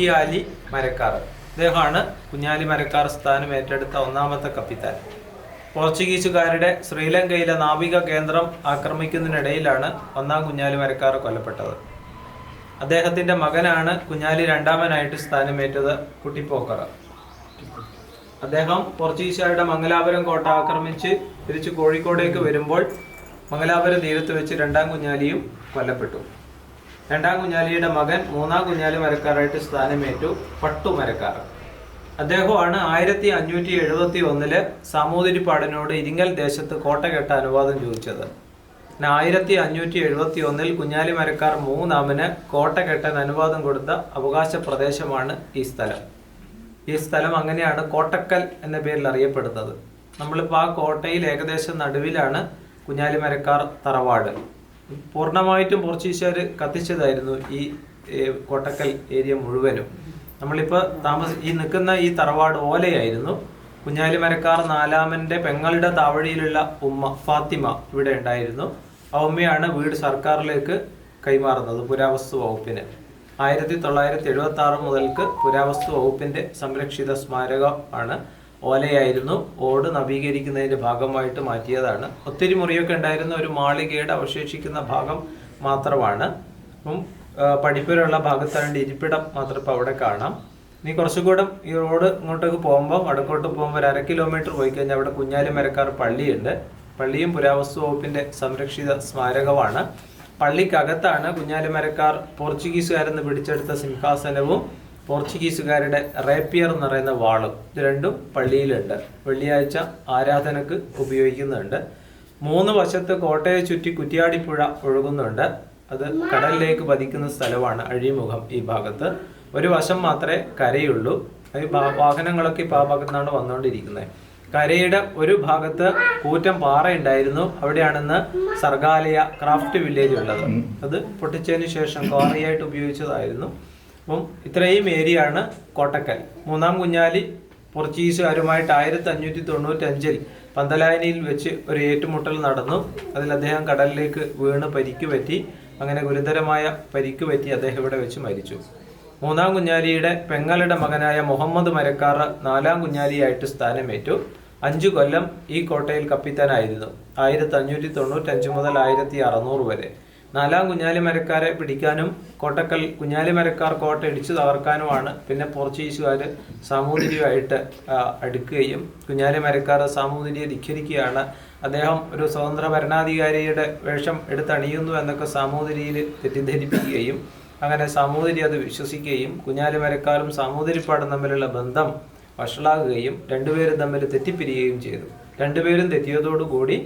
കുട്ടിയാലി മരക്കാർ. ഇദ്ദേഹമാണ് കുഞ്ഞാലി മരക്കാർ സ്ഥാനം ഏറ്റെടുത്ത ഒന്നാമത്തെ കപ്പിത്താൻ. പോർച്ചുഗീസുകാരുടെ ശ്രീലങ്കയിലെ നാവിക കേന്ദ്രം ആക്രമിക്കുന്നതിനിടയിലാണ് ഒന്നാം കുഞ്ഞാലി മരക്കാർ കൊല്ലപ്പെട്ടത്. അദ്ദേഹത്തിന്റെ മകനാണ് കുഞ്ഞാലി രണ്ടാമനായിട്ട് സ്ഥാനമേറ്റത് കുട്ടിപ്പോക്കർ അദ്ദേഹം പോർച്ചുഗീസുകാരുടെ മംഗലാപുരം കോട്ട ആക്രമിച്ച് തിരിച്ച് കോഴിക്കോടേക്ക് വരുമ്പോൾ മംഗലാപുരം തീരത്ത് വെച്ച് രണ്ടാം കുഞ്ഞാലിയും കൊല്ലപ്പെട്ടു. രണ്ടാം കുഞ്ഞാലിയുടെ മകൻ മൂന്നാം കുഞ്ഞാലി മരക്കാരായിട്ട് സ്ഥാനമേറ്റു പട്ടു മരക്കാർ. അദ്ദേഹമാണ് ആയിരത്തി അഞ്ഞൂറ്റി എഴുപത്തി ഒന്നിൽ സാമൂതിരിപ്പാടിനോട് ഇരിങ്ങൽ ദേശത്ത് കോട്ട കെട്ട അനുവാദം ചോദിച്ചത്. പിന്നെ ആയിരത്തി അഞ്ഞൂറ്റി എഴുപത്തി ഒന്നിൽ കുഞ്ഞാലി മരക്കാർ മൂന്നാമന് കോട്ട കെട്ടാൻ അനുവാദം കൊടുത്ത അവകാശ പ്രദേശമാണ് ഈ സ്ഥലം. ഈ സ്ഥലം അങ്ങനെയാണ് കോട്ടക്കൽ എന്ന പേരിൽ അറിയപ്പെടുന്നത്. നമ്മളിപ്പോൾ ആ കോട്ടയിൽ ഏകദേശം നടുവിലാണ് കുഞ്ഞാലി മരക്കാർ തറവാട്. പൂർണമായിട്ടും പോർച്ചുഗീസുകാർ കത്തിച്ചതായിരുന്നു ഈ കോട്ടക്കൽ ഏരിയ മുഴുവനും. നമ്മളിപ്പോൾ താമസ ഈ നിൽക്കുന്ന ഈ തറവാട് ഓലയായിരുന്നു. കുഞ്ഞാലി മരക്കാർ നാലാമന്റെ പെങ്ങളുടെ താവഴിയിലുള്ള ഉമ്മ ഫാത്തിമ ഇവിടെ ഉണ്ടായിരുന്നു. ആ ഉമ്മയാണ് വീട് സർക്കാരിലേക്ക് കൈമാറുന്നത് പുരാവസ്തു വകുപ്പിന്. ആയിരത്തി തൊള്ളായിരത്തി എഴുപത്തി ആറ് മുതൽക്ക് പുരാവസ്തു വകുപ്പിന്റെ സംരക്ഷിത സ്മാരകം ആണ് ഓലയായിരുന്നു. ഓട് നവീകരിക്കുന്നതിന്റെ ഭാഗമായിട്ട് മാറ്റിയതാണ്. ഒത്തിരി മുറിയൊക്കെ ഉണ്ടായിരുന്ന ഒരു മാളികയുടെ അവശേഷിക്കുന്ന ഭാഗം മാത്രമാണ്. അപ്പം പഠിപ്പുരുള്ള ഭാഗത്താണ് ഇരിപ്പിടം മാത്രം ഇപ്പം അവിടെ കാണാം. നീ കുറച്ചുകൂടെ ഈ റോഡ് ഇങ്ങോട്ടേക്ക് പോകുമ്പോൾ വടക്കോട്ട് പോകുമ്പോൾ ഒരു അര കിലോമീറ്റർ പോയി കഴിഞ്ഞാൽ അവിടെ കുഞ്ഞാലി മരക്കാർ പള്ളിയുണ്ട്. പള്ളിയും പുരാവസ്തു വകുപ്പിന്റെ സംരക്ഷിത സ്മാരകമാണ്. പള്ളിക്കകത്താണ് കുഞ്ഞാലിമരക്കാർ പോർച്ചുഗീസുകാരെന്ന് പിടിച്ചെടുത്ത സിംഹാസനവും. പോർച്ചുഗീസുകാരുടെ റേപ്പിയർ എന്ന് പറയുന്ന വാളും ഇത് രണ്ടും പള്ളിയിലുണ്ട്. വെള്ളിയാഴ്ച ആരാധനക്ക് ഉപയോഗിക്കുന്നുണ്ട്. മൂന്ന് വശത്ത് കോട്ടയെ ചുറ്റി കുറ്റിയാടിപ്പുഴ ഒഴുകുന്നുണ്ട്. അത് കടലിലേക്ക് പതിക്കുന്ന സ്ഥലമാണ് അഴിമുഖം ഈ ഭാഗത്ത്. ഒരു വശം മാത്രമേ കരയുള്ളൂ. ഈ വാഹനങ്ങളൊക്കെ ഇപ്പോൾ ആ ഭാഗത്താണ് വന്നുകൊണ്ടിരിക്കുന്നത്. കരയുടെ ഒരു ഭാഗത്ത് കൂറ്റം പാറയുണ്ടായിരുന്നു. അവിടെയാണെന്ന് സർഗാലയ ക്രാഫ്റ്റ് വില്ലേജ് ഉള്ളത്. അത് പൊട്ടിച്ചതിന് ശേഷം ക്വാറിയായിട്ട് ഉപയോഗിച്ചതായിരുന്നു. അപ്പം ഇത്രയും ആണ് കോട്ടക്കൽ. മൂന്നാം കുഞ്ഞാലി പോർച്ചുഗീസുകാരുമായിട്ട് ആയിരത്തി അഞ്ഞൂറ്റി തൊണ്ണൂറ്റി അഞ്ചിൽ പന്തലായനിയിൽ വെച്ച് ഒരു ഏറ്റുമുട്ടൽ നടന്നു. അതിൽ അദ്ദേഹം കടലിലേക്ക് വീണ് പരിക്ക് പറ്റി. അങ്ങനെ ഗുരുതരമായ പരിക്ക് പറ്റി അദ്ദേഹം ഇവിടെ വെച്ച് മരിച്ചു. മൂന്നാം കുഞ്ഞാലിയുടെ പെങ്ങളുടെ മകനായ മുഹമ്മദ് മരക്കാർ നാലാം കുഞ്ഞാലിയായിട്ട് സ്ഥാനമേറ്റു. അഞ്ചു കൊല്ലം ഈ കോട്ടയിൽ കപ്പിത്താനായിരുന്നു. ആയിരത്തി അഞ്ഞൂറ്റി തൊണ്ണൂറ്റഞ്ച് മുതൽ ആയിരത്തി അറുന്നൂറ് വരെ. നാലാം കുഞ്ഞാലി മരക്കാരെ പിടിക്കാനും കോട്ടക്കൽ കുഞ്ഞാലി മരക്കാർ കോട്ട ഇടിച്ചു തകർക്കാനുമാണ് പിന്നെ പോർച്ചുഗീസുകാർ സാമൂതിരിയുമായിട്ട് അടുക്കുകയും കുഞ്ഞാലി മരക്കാർ സാമൂതിരിയെ ധിഖരിക്കുകയാണ്. അദ്ദേഹം ഒരു സ്വതന്ത്ര ഭരണാധികാരിയുടെ വേഷം എടുത്തണിയുന്നു എന്നൊക്കെ സാമൂതിരിയിൽ തെറ്റിദ്ധരിപ്പിക്കുകയും അങ്ങനെ സാമൂതിരി അത് വിശ്വസിക്കുകയും കുഞ്ഞാലിമരക്കാരും സാമൂതിരിപ്പാടും തമ്മിലുള്ള ബന്ധം വഷളാകുകയും രണ്ടുപേരും തമ്മിൽ തെറ്റിപ്പിരിയുകയും ചെയ്തു. രണ്ടുപേരും തെറ്റിയതോടുകൂടി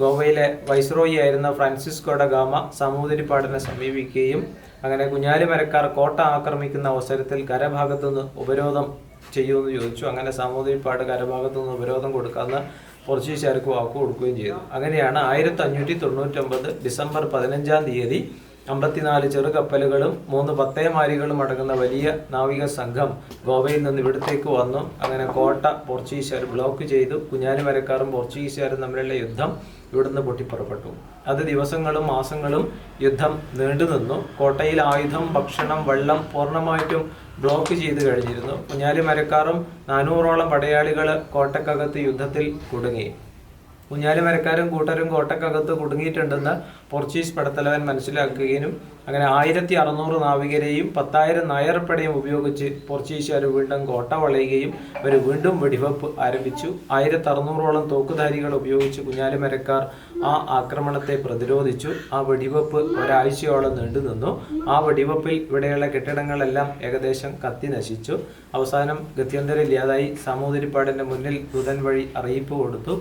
ഗോവയിലെ വൈസ്രോയി ആയിരുന്ന ഫ്രാൻസിസ്കോഡ ഗാമ സാമൂതിരിപ്പാടിനെ സമീപിക്കുകയും അങ്ങനെ കുഞ്ഞാലിമരക്കാർ കോട്ട ആക്രമിക്കുന്ന അവസരത്തിൽ കരഭാഗത്തുനിന്ന് ഉപരോധം ചെയ്യുമെന്ന് ചോദിച്ചു. അങ്ങനെ സാമൂതിരിപ്പാട് കരഭാഗത്തുനിന്ന് ഉപരോധം കൊടുക്കാമെന്ന് പോർച്ചുഗീസുകാർക്ക് വാക്കു കൊടുക്കുകയും ചെയ്തു. അങ്ങനെയാണ് ആയിരത്തി അഞ്ഞൂറ്റി തൊണ്ണൂറ്റൊമ്പത് ഡിസംബർ പതിനഞ്ചാം തീയതി അമ്പത്തിനാല് ചെറുകപ്പലുകളും മൂന്ന് പത്തേമാരികളും അടങ്ങുന്ന വലിയ നാവിക സംഘം ഗോവയിൽ നിന്ന് ഇവിടത്തേക്ക് വന്നു. അങ്ങനെ കോട്ട പോർച്ചുഗീസുകാർ ബ്ലോക്ക് ചെയ്തു. കുഞ്ഞാലിമരക്കാരും പോർച്ചുഗീസുകാരും തമ്മിലുള്ള യുദ്ധം ഇവിടുന്ന് പൊട്ടിപ്പുറപ്പെട്ടു. അത് ദിവസങ്ങളും മാസങ്ങളും യുദ്ധം നീണ്ടുനിന്നു കോട്ടയിൽ ആയുധം ഭക്ഷണം വെള്ളം പൂർണമായിട്ടും ബ്ലോക്ക് ചെയ്ത് കഴിഞ്ഞിരുന്നു. കുഞ്ഞാലിമരക്കാരും നാനൂറോളം പടയാളികൾ കോട്ടക്കകത്ത് യുദ്ധത്തിൽ കുടുങ്ങി. കുഞ്ഞാലിമരക്കാരും കൂട്ടരും കോട്ടക്കകത്ത് കുടുങ്ങിയിട്ടുണ്ടെന്ന് പോർച്ചുഗീസ് പടത്തലവൻ മനസ്സിലാക്കുകയും അങ്ങനെ ആയിരത്തി അറുന്നൂറ് നാവികരെയും പത്തായിരം നായർപ്പടയും ഉപയോഗിച്ച് പോർച്ചുഗീസുകാർ വീണ്ടും കോട്ട വളയുകയും അവർ വീണ്ടും വെടിവെപ്പ് ആരംഭിച്ചു. ആയിരത്തി അറുന്നൂറോളം തോക്കുധാരികൾ ഉപയോഗിച്ച് കുഞ്ഞാലിമരക്കാർ ആ ആക്രമണത്തെ പ്രതിരോധിച്ചു. ആ വെടിവെപ്പ് ഒരാഴ്ചയോളം നീണ്ടുനിന്നു ആ വെടിവെപ്പിൽ ഇവിടെയുള്ള കെട്ടിടങ്ങളെല്ലാം ഏകദേശം കത്തി നശിച്ചു. അവസാനം ഗത്യന്തരം ഇല്ലാതായി സാമൂതിരിപ്പാടിന്റെ മുന്നിൽ ദുതൻ വഴി അറിയിപ്പ് കൊടുത്തു.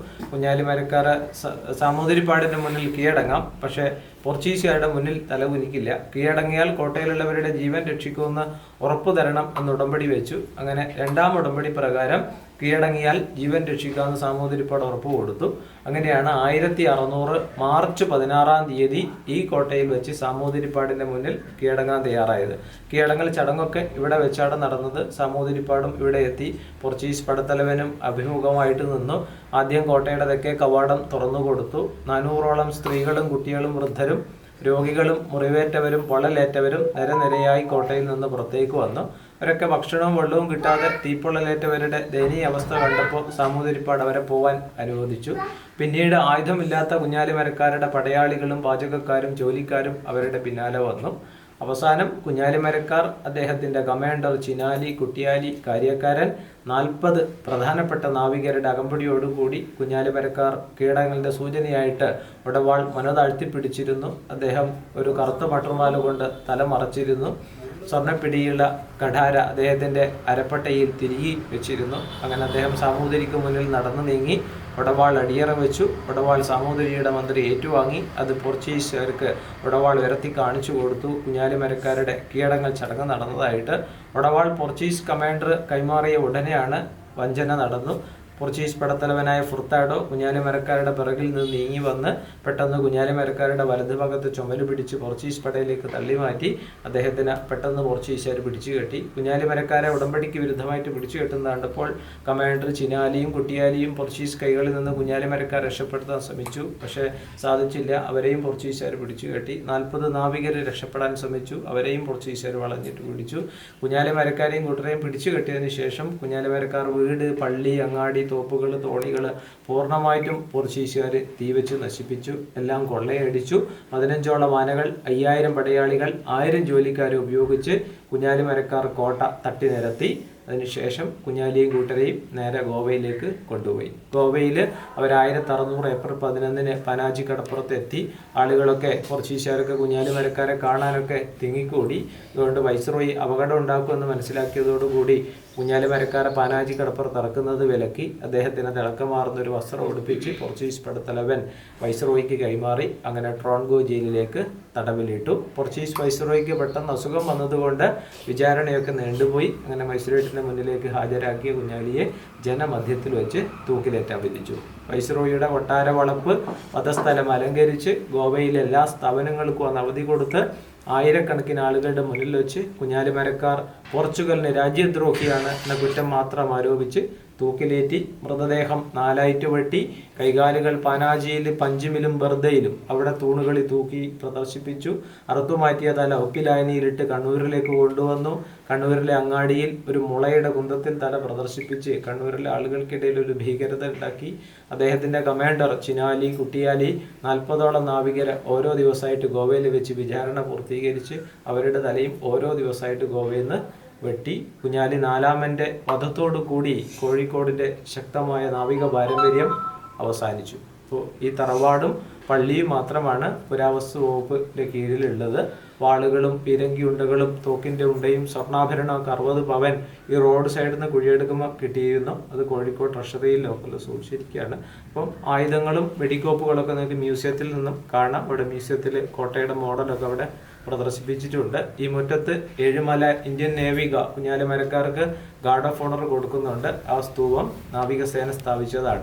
കുഞ്ഞാലിമരക്കാർ സാമൂതിരിപ്പാടിന്റെ മുന്നിൽ കീഴടങ്ങാം. പക്ഷേ പോർച്ചുഗീസുകാരുടെ മുന്നിൽ തലകുനിക്കില്ല കീഴടങ്ങിയാൽ കോട്ടയിലുള്ളവരുടെ ജീവൻ രക്ഷിക്കുമെന്ന് ഉറപ്പു തരണം എന്ന് ഉടമ്പടി വെച്ചു. അങ്ങനെ രണ്ടാം ഉടമ്പടി പ്രകാരം കീഴടങ്ങിയാൽ ജീവൻ രക്ഷിക്കാമെന്ന് സാമൂതിരിപ്പാട് ഉറപ്പ് കൊടുത്തു. അങ്ങനെയാണ് ആയിരത്തി അറുന്നൂറ് മാർച്ച് പതിനാറാം തീയതി ഈ കോട്ടയിൽ വെച്ച് സാമൂതിരിപ്പാടിന്റെ മുന്നിൽ കീഴടങ്ങാൻ തയ്യാറായത്. കീഴടങ്ങൽ ചടങ്ങൊക്കെ ഇവിടെ വെച്ചാണ് നടന്നത്. സാമൂതിരിപ്പാടും ഇവിടെ എത്തി. പോർച്ചുഗീസ് പടത്തലവനും അഭിമുഖമായിട്ട് നിന്നു. ആദ്യം കോട്ടയുടെ തെക്കേ കവാടം തുറന്നു കൊടുത്തു നാനൂറോളം സ്ത്രീകളും കുട്ടികളും വൃദ്ധരും രോഗികളും മുറിവേറ്റവരും പൊള്ളലേറ്റവരും നിരനിരയായി കോട്ടയിൽ നിന്ന് പുറത്തേക്ക് വന്നു. അവരൊക്കെ ഭക്ഷണവും വെള്ളവും കിട്ടാതെ തീപ്പൊള്ളലേറ്റവരുടെ ദയനീയ അവസ്ഥ കണ്ടപ്പോൾ സാമൂതിരിപ്പാട് അവരെ പോവാൻ അനുവദിച്ചു. പിന്നീട് ആയുധമില്ലാത്ത കുഞ്ഞാലിമരക്കാരുടെ പടയാളികളും പാചകക്കാരും ജോലിക്കാരും അവരുടെ പിന്നാലെ വന്നു. അവസാനം കുഞ്ഞാലിമരക്കാർ അദ്ദേഹത്തിന്റെ കമാൻഡർ ചിനാലി കുട്ടിയാലി കാര്യക്കാരൻ നാൽപ്പത് പ്രധാനപ്പെട്ട നാവികരുടെ അകമ്പടിയോടുകൂടി കുഞ്ഞാലിമരക്കാർ കീടങ്ങളുടെ സൂചനയായിട്ട് ഉടവാൾ മനതാഴ്ത്തി പിടിച്ചിരുന്നു അദ്ദേഹം ഒരു കറുത്ത പട്ടുമാല കൊണ്ട് തല മറച്ചിരുന്നു. സ്വർണപ്പിടിയുള്ള കഠാര അദ്ദേഹത്തിന്റെ അരപ്പട്ടയിൽ തിരികെ വെച്ചിരുന്നു. അങ്ങനെ അദ്ദേഹം സാമൂതിരിക്ക് മുന്നിൽ നടന്നു നീങ്ങി ഉടവാൾ അടിയറ വെച്ചു. ഉടവാൾ സാമൂതിരിയുടെ മന്ത്രി ഏറ്റുവാങ്ങി. അത് പോർച്ചുഗീസുകാർക്ക് ഉടവാൾ ഉയർത്തി കാണിച്ചു കൊടുത്തു. കുഞ്ഞാലിമരക്കാരുടെ കീഴടങ്ങൽ ചടങ്ങ് നടന്നതായിട്ട് ഉടവാൾ പോർച്ചുഗീസ് കമാൻഡർ കൈമാറിയ ഉടനെയാണ് വഞ്ചന നടന്നു. പോർച്ചുഗീസ് പടത്തലവനായ ഫുർത്താഡോ കുഞ്ഞാലിമരക്കാരുടെ പിറകിൽ നിന്ന് നീങ്ങി വന്ന് പെട്ടെന്ന് കുഞ്ഞാലിമരക്കാരുടെ വലതുഭാഗത്ത് ചുമൽ പിടിച്ച് പോർച്ചുഗീസ് പടയിലേക്ക് തള്ളി മാറ്റി അദ്ദേഹത്തിന് പെട്ടെന്ന് പോർച്ചുഗീസുകാർ പിടിച്ചു കെട്ടി. കുഞ്ഞാലിമരക്കാരെ ഉടമ്പടിക്ക് വിരുദ്ധമായിട്ട് പിടിച്ചു കെട്ടുന്ന കണ്ടപ്പോൾ കമാൻഡർ ചിനാലിയും കുട്ടിയാലിയും പോർച്ചുഗീസ് കൈകളിൽ നിന്ന് കുഞ്ഞാലിമരക്കാർ രക്ഷപ്പെടുത്താൻ ശ്രമിച്ചു. പക്ഷേ സാധിച്ചില്ല. അവരെയും പോർച്ചുഗീസുകാർ പിടിച്ചു കെട്ടി. നാൽപ്പത് നാവികർ രക്ഷപ്പെടാൻ ശ്രമിച്ചു. അവരെയും പോർച്ചുഗീസുകാർ വളഞ്ഞിട്ട് പിടിച്ചു. കുഞ്ഞാലിമരക്കാരെയും കൂട്ടരെയും പിടിച്ചു കെട്ടിയതിന് ശേഷം കുഞ്ഞാലിമരക്കാർ വീട് പള്ളി അങ്ങാടി തോപ്പുകൾ തോണികൾ പൂർണമായിട്ടും പോർച്ചുഗീസുകാർ തീവച്ച് നശിപ്പിച്ചു എല്ലാം കൊള്ളയടിച്ചു. പതിനഞ്ചോളം ആനകൾ അയ്യായിരം പടയാളികൾ ആയിരം ജോലിക്കാരെ ഉപയോഗിച്ച് കുഞ്ഞാലിമരക്കാർ കോട്ട തട്ടി നിരത്തി അതിനുശേഷം കുഞ്ഞാലിയും കൂട്ടരെയും നേരെ ഗോവയിലേക്ക് കൊണ്ടുപോയി. ഗോവയിൽ അവർ ആയിരത്തി അറുന്നൂറ് ഏപ്രിൽ പതിനൊന്നിന് പനാജി കടപ്പുറത്ത് എത്തി. ആളുകളൊക്കെ പോർച്ചുഗീസുകാരൊക്കെ കുഞ്ഞാലിമരക്കാരെ കാണാനൊക്കെ തിങ്ങിക്കൂടി. അതുകൊണ്ട് വൈസ്രോയി അപകടം ഉണ്ടാക്കുമെന്ന് മനസ്സിലാക്കിയതോടുകൂടി കുഞ്ഞാലി മരക്കാരെ പാനാജി കടപ്പുറത്ത് ഇറക്കുന്നത് വിലക്കി അദ്ദേഹത്തിന് തിളക്കമാർന്ന ഒരു വസ്ത്രം ഉടുപ്പിച്ച് പോർച്ചുഗീസ് പടത്തലവൻ വൈസ്രോയിക്ക് കൈമാറി. അങ്ങനെ ട്രോൺഗോ ജയിലിലേക്ക് തടവിലിട്ടു. പോർച്ചുഗീസ് വൈസ്രോയ്ക്ക് പെട്ടെന്ന് അസുഖം വന്നതുകൊണ്ട് വിചാരണയൊക്കെ നീണ്ടുപോയി. അങ്ങനെ വൈസ്രോയിട്ടിന്റെ മുന്നിലേക്ക് ഹാജരാക്കിയ കുഞ്ഞാലിയെ ജനമധ്യത്തിൽ വെച്ച് തൂക്കിലേറ്റാൻ വിധിച്ചു. വൈസ്രോയിയുടെ കൊട്ടാര വളപ്പ് വധസ്ഥലം അലങ്കരിച്ച് ഗോവയിലെ എല്ലാ സ്ഥാപനങ്ങൾക്കും അന്ന് അവധി കൊടുത്ത് ആയിരക്കണക്കിന് ആളുകളുടെ മുന്നിൽ വെച്ച് കുഞ്ഞാലിമരക്കാർ പോർച്ചുഗലിന് രാജ്യദ്രോഹിയാണ് എന്ന കുറ്റം മാത്രം ആരോപിച്ച് തൂക്കിലേറ്റി മൃതദേഹം നാലായിട്ട് വെട്ടി കൈകാലുകൾ പാനാജിയിൽ പഞ്ചിമിലും ബർദയിലും. അവിടെ തൂണുകളിൽ തൂക്കി പ്രദർശിപ്പിച്ചു. അറുത്തുമാറ്റിയ തല ഒക്കിലായനിയിലിട്ട് കണ്ണൂരിലേക്ക് കൊണ്ടുവന്നു. കണ്ണൂരിലെ അങ്ങാടിയിൽ ഒരു മുളയുടെ കുന്തത്തിൽ തല പ്രദർശിപ്പിച്ച് കണ്ണൂരിലെ ആളുകൾക്കിടയിൽ ഒരു ഭീകരത ഉണ്ടാക്കി. അദ്ദേഹത്തിന്റെ കമാൻഡർ ചിനാലി കുട്ടിയാലി നാൽപ്പതോളം നാവികരെ ഓരോ ദിവസമായിട്ട് ഗോവയിൽ വെച്ച് വിചാരണ പൂർത്തീകരിച്ച് അവരുടെ തലയും ഓരോ ദിവസമായിട്ട് ഗോവയിൽ നിന്ന് വെട്ടി. കുഞ്ഞാലി നാലാമന്റെ വധത്തോടു കൂടി കോഴിക്കോടിന്റെ ശക്തമായ നാവിക പാരമ്പര്യം അവസാനിച്ചു. അപ്പോൾ ഈ തറവാടും പള്ളിയും മാത്രമാണ് പുരാവസ്തു വകുപ്പിന്റെ കീഴിലുള്ളത്. വാളുകളും പീരങ്കി ഉണ്ടകളും തോക്കിന്റെ ഉണ്ടയും സ്വർണാഭരണമൊക്കെ അറുപത് പവൻ ഈ റോഡ് സൈഡിൽ നിന്ന് കുഴിയെടുക്കുമ്പോൾ കിട്ടിയിരുന്നു. അത് കോഴിക്കോട് ട്രഷറിയിൽ ലോക്കൽ സൂക്ഷിച്ചിരിക്കുകയാണ്. അപ്പം ആയുധങ്ങളും വെടിക്കോപ്പുകളൊക്കെ നിങ്ങൾക്ക് മ്യൂസിയത്തിൽ നിന്നും കാണാം. അവിടെ മ്യൂസിയത്തിൽ കോട്ടയുടെ മോഡലൊക്കെ അവിടെ പ്രദർശിപ്പിച്ചിട്ടുണ്ട്. ഈ മുറ്റത്ത് ഏഴുമല ഇന്ത്യൻ നേവിക കുഞ്ഞാലിമരക്കാർക്ക് ഗാർഡ് ഓഫ് ഓണർ കൊടുക്കുന്നുണ്ട്. ആ സ്തൂപം നാവികസേന സ്ഥാപിച്ചതാണ്.